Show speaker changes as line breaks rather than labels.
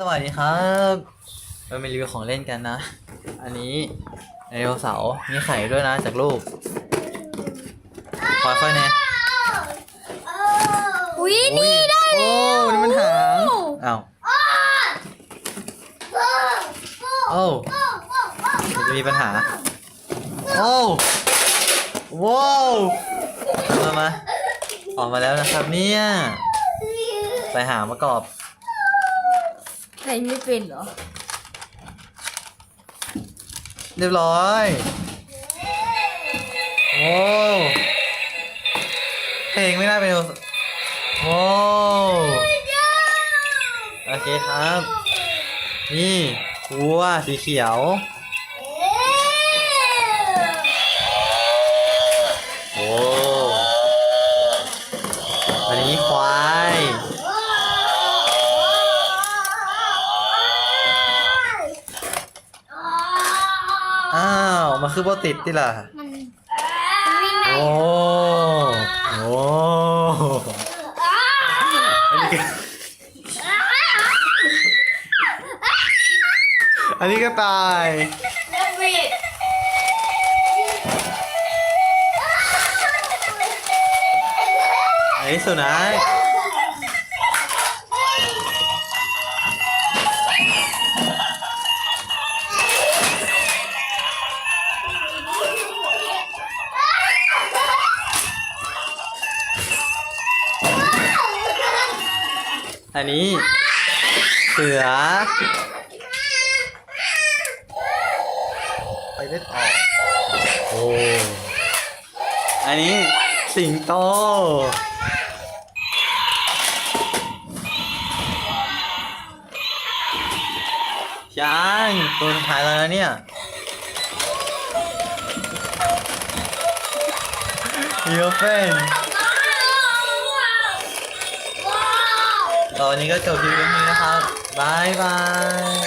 สวัสดีครับเรามารีวิวของเล่นกันนะ อันนี้ไดโนเสาร์มีไข่ด้วยนะจากลูกค่อยๆเนี่ย
อุ้ยนี่ได้
โอ้ นี่มันหางอ้าวโอ้มันจะมีปัญหา โอ้ว้าวมามาออกมาแล้วนะครับเนี่ยใส่หางประกอบ
ใครไม่เป็นเหรอ
เรียบร้อย โอ้เพลงไม่น่าเป็นโอ้โอเคครับ นี่วัวสีเขียว อ้าวมันคือโบติดที่ล่ะ
มันมันวิ่งได้
โอ้โอ้อันนี้ก็อันนี้ก็ตายอันนี้สุนัข อันนี้เสือ ไปเล่นออกโอ้อันนี้สิงโต ช้างตัวสุดท้ายแล้วนะเนี่ยเยอะเป็น ตอนนี้ก็จบคลิปนี้นะครับบายบาย